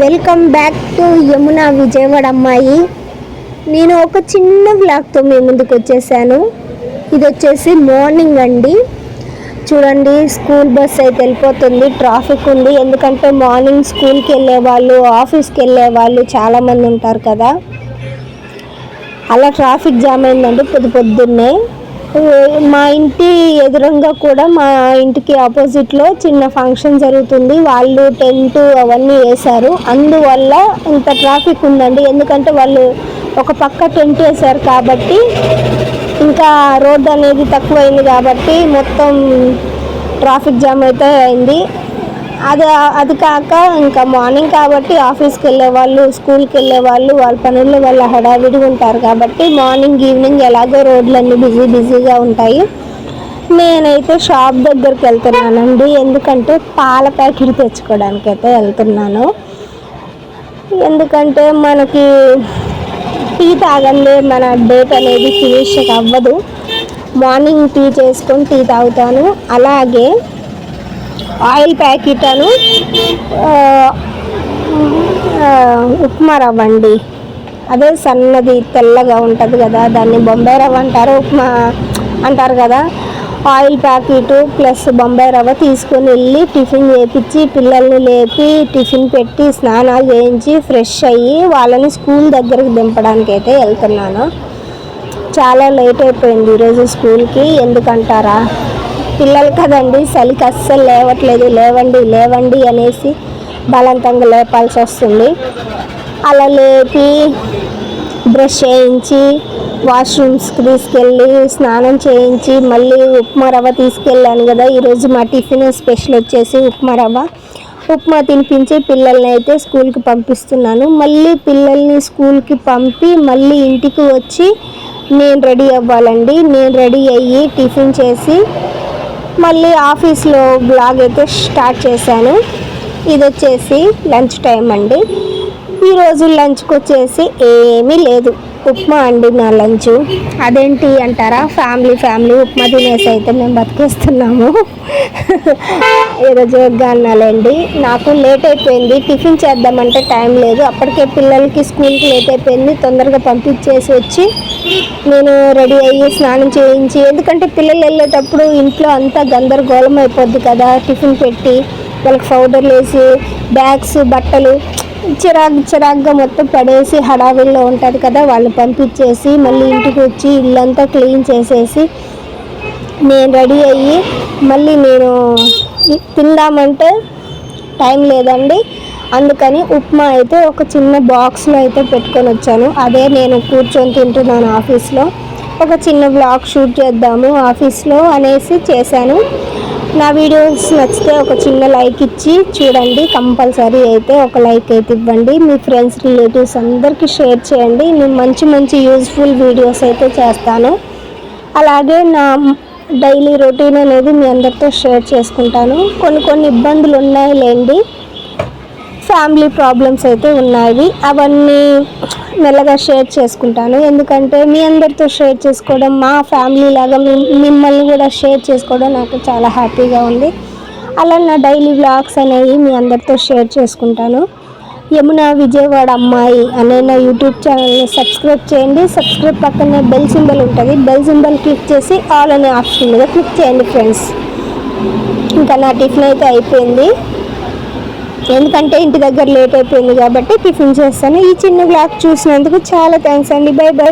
Welcome back to Yamuna Vijayawada అమ్మాయి నేను ఒక చిన్న బ్లాగ్తో మీ ముందుకు వచ్చేసాను. ఇది వచ్చేసి మార్నింగ్ అండి. చూడండి స్కూల్ బస్ అయితే వెళ్ళిపోతుంది ట్రాఫిక్ ఉంది. ఎందుకంటే మార్నింగ్ స్కూల్కి వెళ్ళే వాళ్ళు ఆఫీస్కి వెళ్ళే వాళ్ళు చాలామంది ఉంటారు కదా. అలా ట్రాఫిక్ జామ్ అయిందండి పొద్దు పొద్దున్నే. మా ఇంటి ఎదురంగా కూడా మా ఇంటికి ఆపోజిట్లో చిన్న ఫంక్షన్ జరుగుతుంది. వాళ్ళు టెంట్ అవన్నీ వేశారు. అందువల్ల ఇంత ట్రాఫిక్ ఉందండి. ఎందుకంటే వాళ్ళు ఒక పక్క టెంట్ వేశారు కాబట్టి ఇంకా రోడ్డు అనేది తక్కువైంది కాబట్టి మొత్తం ట్రాఫిక్ జామ్ అయితే అయింది. అది అది కాక ఇంకా మార్నింగ్ కాబట్టి ఆఫీస్కి వెళ్ళే వాళ్ళు స్కూల్కి వెళ్ళే వాళ్ళు వాళ్ళ పనుల్లో వాళ్ళ హడావిడిగా ఉంటారు కాబట్టి మార్నింగ్ ఈవినింగ్ ఎలాగో రోడ్లన్నీ బిజీ బిజీగా ఉంటాయి. నేనైతే షాప్ దగ్గరికి వెళ్తున్నానండి. ఎందుకంటే పాల ప్యాకెట్ తెచ్చుకోవడానికి అయితే వెళ్తున్నాను. ఎందుకంటే మనకి టీ తాగందే మన డేట్ అనేది ఫినిష్ అవ్వదు. మార్నింగ్ టీ చేసుకొని టీ తాగుతాను. అలాగే ఆయిల్ ప్యాకెట్ అను ఉప్మా రవ్వ అండి. అదే సన్నది తెల్లగా ఉంటుంది కదా దాన్ని బొంబాయి రవ్వ అంటారు ఉప్మా అంటారు కదా. ఆయిల్ ప్యాకెట్ ప్లస్ బొంబాయి రవ్వ తీసుకొని వెళ్ళి టిఫిన్ చేపించి పిల్లల్ని లేపి టిఫిన్ పెట్టి స్నానాలు చేయించి ఫ్రెష్ అయ్యి వాళ్ళని స్కూల్ దగ్గరకు దింపడానికి అయితే వెళ్తున్నాను. చాలా లేట్ అయిపోయింది ఈరోజు స్కూల్కి ఎందుకంటారా? పిల్లలు కదండి చలికి అస్సలు లేవట్లేదు లేవండి లేవండి అనేసి బలవంతంగా లేపాల్సి వస్తుంది. అలా లేపి బ్రష్ చేయించి వాష్రూమ్స్కి తీసుకెళ్ళి స్నానం చేయించి మళ్ళీ ఉప్మా రవ్వ తీసుకెళ్ళాను కదా ఈరోజు మా టిఫిన్ స్పెషల్ వచ్చేసి ఉప్మా రవ్వ. ఉప్మా తినిపించి పిల్లల్ని అయితే స్కూల్కి పంపిస్తున్నాను. మళ్ళీ పిల్లల్ని స్కూల్కి పంపి మళ్ళీ ఇంటికి వచ్చి నేను రెడీ అవ్వాలండి. నేను రెడీ అయ్యి టిఫిన్ చేసి మళ్ళీ ఆఫీస్లో బ్లాగ్ అయితే స్టార్ట్ చేశాను. ఇది వచ్చేసి లంచ్ టైం అండి. ఈరోజు లంచ్కి వచ్చేసి ఏమీ లేదు. ఉప్మా అండి నా లంచ్. అదేంటి అంటారా? ఫ్యామిలీ ఫ్యామిలీ ఉప్మా తినేసి అయితే మేము బతికేస్తున్నాము. ఈరోజు అన్నాలండి. నాకు లేట్ అయిపోయింది. టిఫిన్ చేద్దామంటే టైం లేదు. అప్పటికే పిల్లలకి స్కూల్కి లేట్ అయిపోయింది. తొందరగా పంపించేసి వచ్చి నేను రెడీ అయ్యి స్నానం చేయించి ఎందుకంటే పిల్లలు వెళ్ళేటప్పుడు ఇంట్లో అంతా గందరగోళం అయిపోద్ది కదా. టిఫిన్ పెట్టి వాళ్ళకి పౌడర్లు వేసి బ్యాగ్స్ బట్టలు చిరాకు చిరాకుగా మొత్తం పడేసి హడావిల్లో ఉంటుంది కదా వాళ్ళని పంపించేసి మళ్ళీ ఇంటికి వచ్చి ఇల్లంతా క్లీన్ చేసేసి నేను రెడీ అయ్యి మళ్ళీ నేను తిందామంటే టైం లేదండి. అందుకని ఉప్మా అయితే ఒక చిన్న బాక్స్లో అయితే పెట్టుకొని వచ్చాను. అదే నేను కూర్చొని తింటున్నాను ఆఫీస్లో. ఒక చిన్న బ్లాగ్ షూట్ చేద్దాము ఆఫీస్లో అనేసి చేశాను. నా వీడియోస్ నచ్చితే ఒక చిన్న లైక్ ఇచ్చి చూడండి. కంపల్సరీ అయితే ఒక లైక్ అయితే ఇవ్వండి. మీ ఫ్రెండ్స్ రిలేటివ్స్ అందరికీ షేర్ చేయండి. నేను మంచి మంచి యూజ్ఫుల్ వీడియోస్ అయితే చేస్తాను. అలాగే నా డైలీ రొటీన్ అనేది మీ అందరితో షేర్ చేసుకుంటాను. కొన్ని కొన్ని ఇబ్బందులు ఉన్నాయి లేండి ఫ్యామిలీ ప్రాబ్లమ్స్ అయితే ఉన్నాయి. అవన్నీ మెల్లగా షేర్ చేసుకుంటాను. ఎందుకంటే మీ అందరితో షేర్ చేసుకోవడం మా ఫ్యామిలీ లాగా మిమ్మల్ని కూడా షేర్ చేసుకోవడం నాకు చాలా హ్యాపీగా ఉంది. అలా నా డైలీ వ్లాగ్స్ అనేవి మీ అందరితో షేర్ చేసుకుంటాను. యమున విజయవాడ అమ్మాయి అనే నా యూట్యూబ్ ఛానల్ని సబ్స్క్రైబ్ చేయండి. సబ్స్క్రైబ్ పక్కనే బెల్ సింబల్ ఉంటుంది. బెల్ సింబల్ క్లిక్ చేసి ఆల్ అనే ఆప్షన్ మీద క్లిక్ చేయండి ఫ్రెండ్స్. ఇంకా నా టిఫిన్ అయితే అయిపోయింది. ఎందుకంటే ఇంటి దగ్గర లేట్ అయిపోయింది కాబట్టి టిఫిన్ చేస్తాను. ఈ చిన్న బ్లాగ్ చూసినందుకు చాలా థ్యాంక్స్ అండి. By by